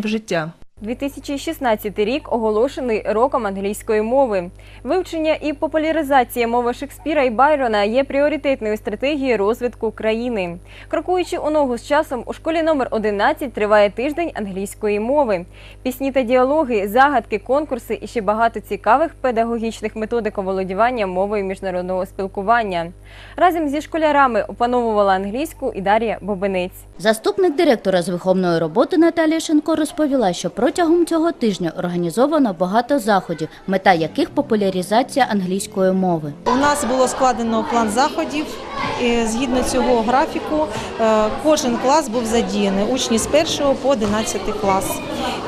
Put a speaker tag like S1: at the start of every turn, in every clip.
S1: в життя.
S2: 2016 рік оголошений роком англійської мови. Вивчення і популяризація мови Шекспіра і Байрона є пріоритетною стратегією розвитку країни. Крокуючи у ногу з часом, у школі номер 11 триває тиждень англійської мови. Пісні та діалоги, загадки, конкурси і ще багато цікавих педагогічних методик оволодівання мовою міжнародного спілкування. Разом зі школярами опановувала англійську і Дар'я Бобинець.
S3: Заступник директора з виховної роботи Наталія Шенко розповіла, що протягом цього тижня організовано багато заходів, мета яких популяризація англійської мови.
S4: У нас було складено план заходів. Згідно цього графіку, е, кожен клас був задіяний, учні з 1 по 11 клас.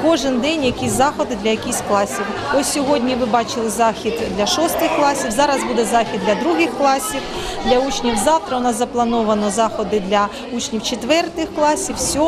S4: Кожен день якісь заходи для якихось класів. Ось сьогодні ви бачили захід для 6 класів, зараз буде захід для других класів, для учнів. Завтра у нас заплановано заходи для учнів 4 класів, 7,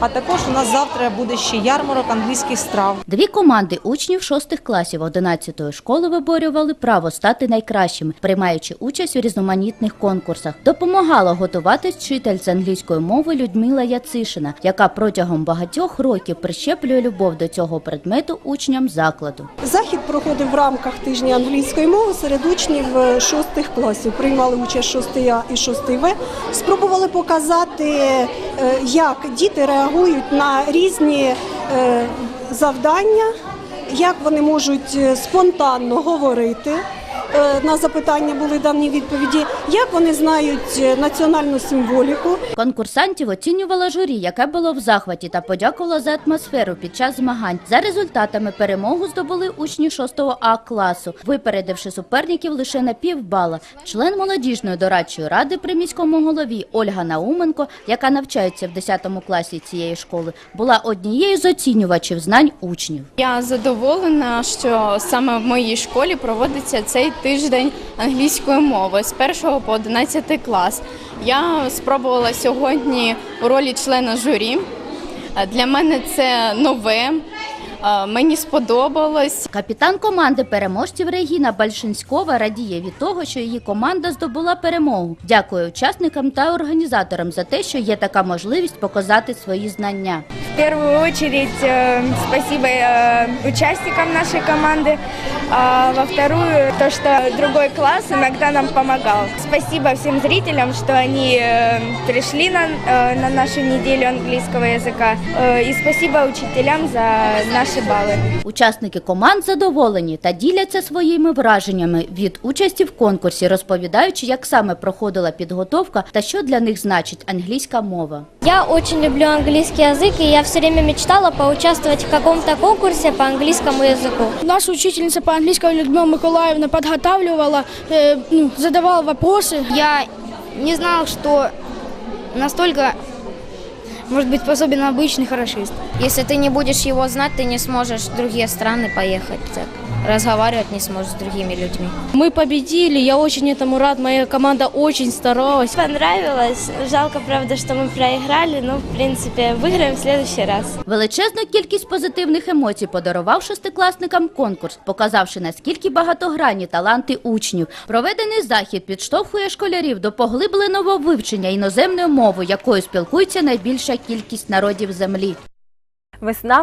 S4: а також у нас завтра буде ще ярмарок англійських страв.
S3: Дві команди учнів шостих класів 11-ї школи виборювали право стати найкращими, приймаючи участь у різноманітних конкурсах. Допомагала готуватись вчитель з англійської мови Людмила Яцишина, яка протягом багатьох років прищеплює любов до цього предмету учням закладу.
S5: Захід проходив в рамках тижня англійської мови серед учнів е, шостих класів. Приймали участь 6 А і 6 В. Спробували показати, е, як діти реагують на різні завдання, як вони можуть е, спонтанно говорити. Е, На запитання були дані відповіді, як вони знають е, національну символіку,
S3: Конкурсантів оцінювала журі, яке було в захваті, та подякувала за атмосферу під час змагань. За результатами перемогу здобули учні 6 А класу, випередивши суперників лише на півбала. Член молодіжної дорадчої ради при міському голові Ольга Науменко, яка навчається в 10 класі цієї школи, була однією з оцінювачів знань учнів.
S6: Я задоволена, що саме в моїй школі проводиться цей тиждень англійської мови з 1 по 11 клас. Я спробувала сьогодні у ролі члена журі. Е, Для мене це нове. Е, Мені сподобалось.
S3: Капітан команди переможців Регіна Бальшинськова радіє від того, що її команда здобула перемогу. Дякує учасникам та організаторам за те, що є така можливість показати свої знання
S7: В первую очередь э, спасибо э, участникам нашей команды, а во вторую то, что другой класс иногда нам помогал. Спасибо всем зрителям, что они э, пришли на, э, на нашу неделю английского языка. Э, и спасибо учителям за наши баллы.
S3: Учасники команд задоволені та діляться своїми враженнями від участі в конкурсі, розповідаючи, як саме проходила підготовка та що для них значить англійська мова.
S8: Я очень люблю английский язык, и я все время мечтала поучаствовать в каком-то конкурсе по английскому языку.
S9: Наша учительница по английскому Людмила Миколаевна подготавливала, э, ну, задавала вопросы.
S8: Я не знала, что настолько может быть способен обычный хорошист. Если ты не будешь его знать, ты не сможешь в другие страны поехать. Так, разговаривать не сможешь с другими людьми.
S9: Мы победили, я очень этому рад, моя команда очень старалась.
S7: Понравилось. Жалко, правда, что мы проиграли, но, в принципе, выиграем в следующий раз.
S3: Величезну кількість позитивних емоцій подарував шестикласникам конкурс, показавши наскільки багатогранні таланти учнів. Проведений захід підштовхує школярів до поглибленого вивчення іноземної мови, якою спілкується найбільша кількість народів землі.
S2: Весна